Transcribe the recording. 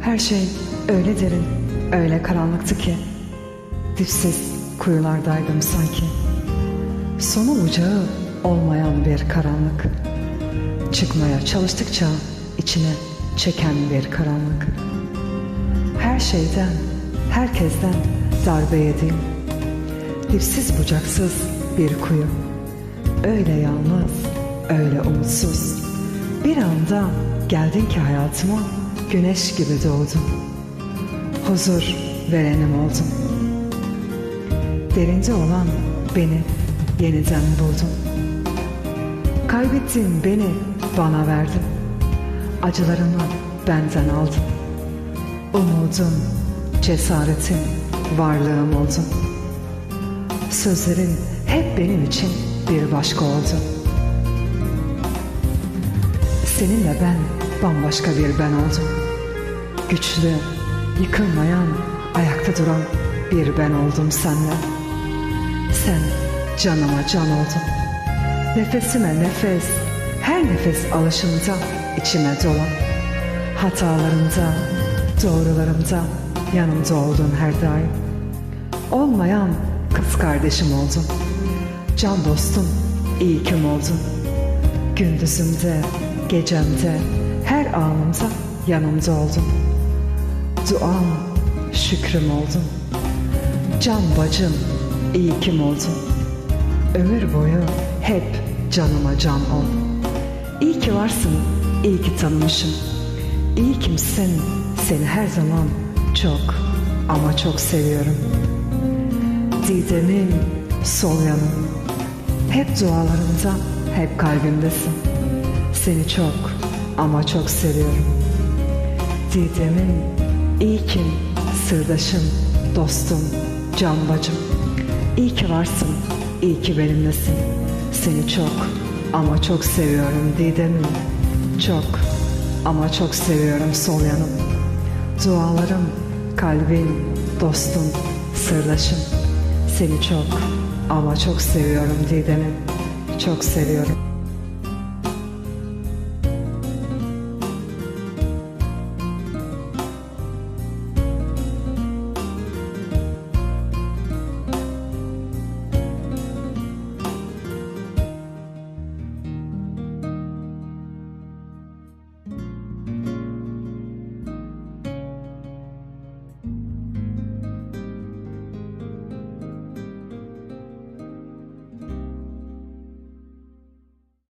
Her şey öyle derin, öyle karanlıktı ki dipsiz kuyulardaydım sanki. Sonu bucağı olmayan bir karanlık. Çıkmaya çalıştıkça içine çeken bir karanlık. Her şeyden, herkesten darbe yediğim, dipsiz bucaksız bir kuyu. Öyle yalnız, öyle umutsuz. Bir anda geldin ki hayatıma güneş gibi doğdun. Huzur verenim oldun. Derinde olan beni yeniden buldun. Kaybettiğin beni bana verdin. Acılarımı benden aldın. Umudum, cesaretim, varlığım oldun. Sözlerin hep benim için bir başka oldu. Seninle ben bambaşka bir ben oldum. Güçlü, yıkılmayan, ayakta duran bir ben oldum senle. Sen canıma can oldun. Nefesime nefes, her nefes alışımda içime dolan. Hatalarımda, doğrularımda yanımda oldun her daim. Olmayan kız kardeşim oldun. Can dostum, iyi kim oldun. Gündüzümde, gecemde, her anımda yanımda oldun. Duam, şükrüm oldun. Can bacım, iyi kim oldun. Ömür boyu hep canıma can ol. İyi ki varsın, iyi ki tanımışım. İyi kimsin, seni her zaman çok ama çok seviyorum. Didemim, sol yanım. Hep dualarımda, hep kalbimdesin. Seni çok ama çok seviyorum. Didemim, iyi kim, sırdaşım, dostum, can bacım. İyi ki varsın, iyi ki benimlesin. Seni çok ama çok seviyorum Didem'im. Çok ama çok seviyorum sol yanım. Dualarım, kalbin, dostum, sırdaşım. Seni çok ama çok seviyorum Didem'im. Çok seviyorum.